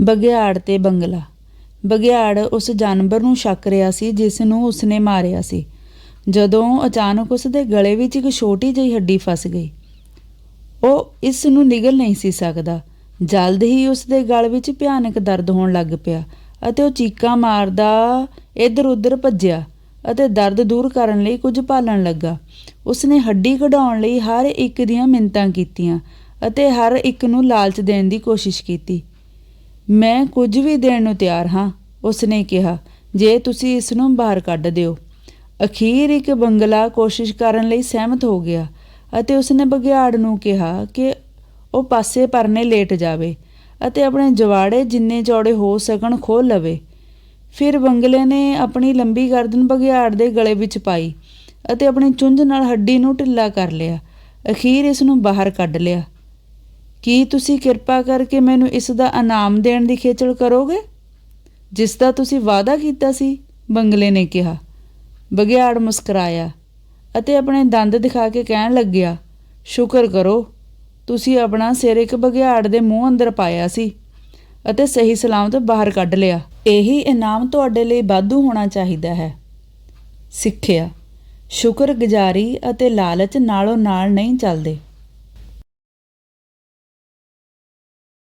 ਬਗਿਆੜ ਤੇ ਬੰਗਲਾ। ਬਗਿਆੜ ਉਸ ਜਾਨਵਰ ਨੂੰ ਛੱਕ ਰਿਹਾ ਸੀ, ਜਿਸ ਨੂੰ ਉਸਨੇ ਮਾਰਿਆ ਸੀ। ਜਦੋਂ ਅਚਾਨਕ ਉਸ ਦੇ ਗਲੇ ਵਿੱਚ ਇੱਕ ਛੋਟੀ ਜਿਹੀ ਹੱਡੀ ਫਸ ਗਈ। ਉਹ ਇਸ ਨੂੰ ਨਿਗਲ ਨਹੀਂ ਸੀ ਸਕਦਾ। ਜਲਦ ਹੀ ਉਸ ਦੇ ਗਲ ਵਿੱਚ ਭਿਆਨਕ ਦਰਦ ਹੋਣ ਲੱਗ ਪਿਆ ਅਤੇ ਉਹ ਚੀਕਾਂ ਮਾਰਦਾ ਇੱਧਰ-ਉੱਧਰ ਭੱਜਿਆ ਅਤੇ ਦਰਦ ਦੂਰ ਕਰਨ ਲਈ ਕੁਝ ਭਾਲਣ ਲੱਗਾ। ਉਸਨੇ ਹੱਡੀ ਕਢਾਉਣ ਲਈ ਹਰ ਇੱਕ ਦੀਆਂ ਮਿੰਤਾਂ ਕੀਤੀਆਂ ਅਤੇ ਹਰ ਇੱਕ ਨੂੰ ਲਾਲਚ ਦੇਣ ਦੀ ਕੋਸ਼ਿਸ਼ ਕੀਤੀ। ਮੈਂ ਕੁਝ ਵੀ ਦੇਣ ਨੂੰ ਤਿਆਰ ਹਾਂ, ਉਸਨੇ ਕਿਹਾ, ਜੇ ਤੁਸੀਂ ਇਸ ਨੂੰ ਬਾਹਰ ਕੱਢ ਦਿਓ। ਅਖੀਰ ਇੱਕ ਬੰਗਲਾ ਕੋਸ਼ਿਸ਼ ਕਰਨ ਲਈ ਸਹਿਮਤ ਹੋ ਗਿਆ ਅਤੇ ਉਸਨੇ ਬਗਿਆੜ ਨੂੰ ਕਿਹਾ ਕਿ ਉਹ ਪਾਸੇ ਪਰਨੇ ਲੇਟ ਜਾਵੇ ਅਤੇ ਆਪਣੇ ਜਵਾੜੇ ਜਿੰਨੇ ਚੌੜੇ ਹੋ ਸਕਣ ਖੋਲ ਲਵੇ। ਫਿਰ ਬੰਗਲੇ ਨੇ ਆਪਣੀ ਲੰਬੀ ਗਰਦਨ ਬਗਿਆੜ ਦੇ ਗਲੇ ਵਿੱਚ ਪਾਈ ਅਤੇ ਆਪਣੀ ਚੁੰਝ ਨਾਲ ਹੱਡੀ ਨੂੰ ਢਿੱਲਾ ਕਰ ਲਿਆ। ਅਖੀਰ ਇਸ ਨੂੰ ਬਾਹਰ ਕੱਢ ਲਿਆ। ਕੀ ਤੁਸੀਂ ਕਿਰਪਾ ਕਰਕੇ ਮੈਨੂੰ ਇਸ ਦਾ ਇਨਾਮ ਦੇਣ ਦੀ ਖੇਚਲ ਕਰੋਗੇ? ਜਿਸ ਦਾ ਤੁਸੀਂ ਵਾਅਦਾ ਕੀਤਾ ਸੀ, ਬੰਗਲੇ ਨੇ ਕਿਹਾ। ਬਗਿਆੜ ਮੁਸਕਰਾਇਆ ਅਤੇ ਆਪਣੇ ਦੰਦ ਦਿਖਾ ਕੇ ਕਹਿਣ ਲੱਗਿਆ, ਸ਼ੁਕਰ ਕਰੋ, ਤੁਸੀਂ ਆਪਣਾ ਸਿਰ ਇੱਕ ਬਗਿਆੜ ਦੇ ਮੂੰਹ ਅੰਦਰ ਪਾਇਆ ਸੀ ਅਤੇ ਸਹੀ ਸਲਾਮਤ ਬਾਹਰ ਕੱਢ ਲਿਆ। ਇਹੀ ਇਨਾਮ ਤੁਹਾਡੇ ਲਈ ਵਾਧੂ ਹੋਣਾ ਚਾਹੀਦਾ ਹੈ। ਸਿੱਖਿਆ। ਸ਼ੁਕਰਗੁਜ਼ਾਰੀ ਅਤੇ ਲਾਲਚ ਨਾਲੋਂ ਨਾਲ ਨਹੀਂ ਚੱਲਦੇ।